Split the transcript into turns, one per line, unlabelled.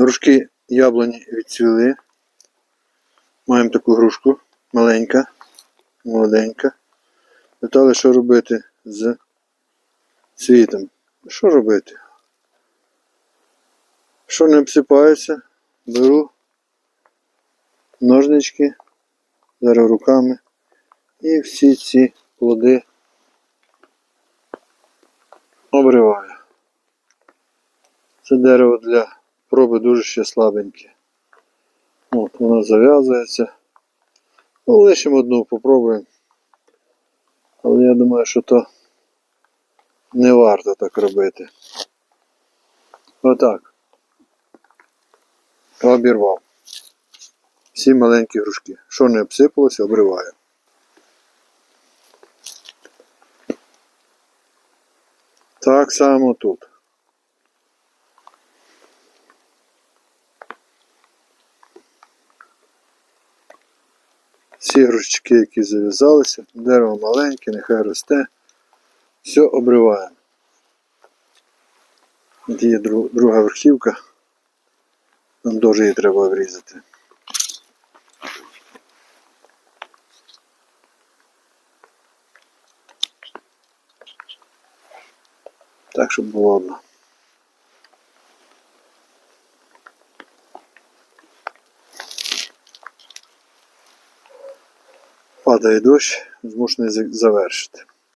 Грушки яблуні відцвіли. Маємо таку грушку маленька, молоденька. Питали, що робити з цвітом. Що робити? Що не обсипається, беру ножнички, зараз руками і всі ці плоди обриваю. Це дерево для проби дуже ще слабеньке. От, воно зав'язується. Ну, лишимо одну, попробуємо. Але я думаю, що то не варто так робити. Отак. Обірвав. Всі маленькі грушки. Що не обсипалося, обриваю. Так само тут. Всі грушечки, які зав'язалися, дерево маленьке, нехай росте. Все обриваємо. От є друга верхівка. Нам дуже її треба обрізати. Так, щоб було одно. Падає дощ, змушений завершити.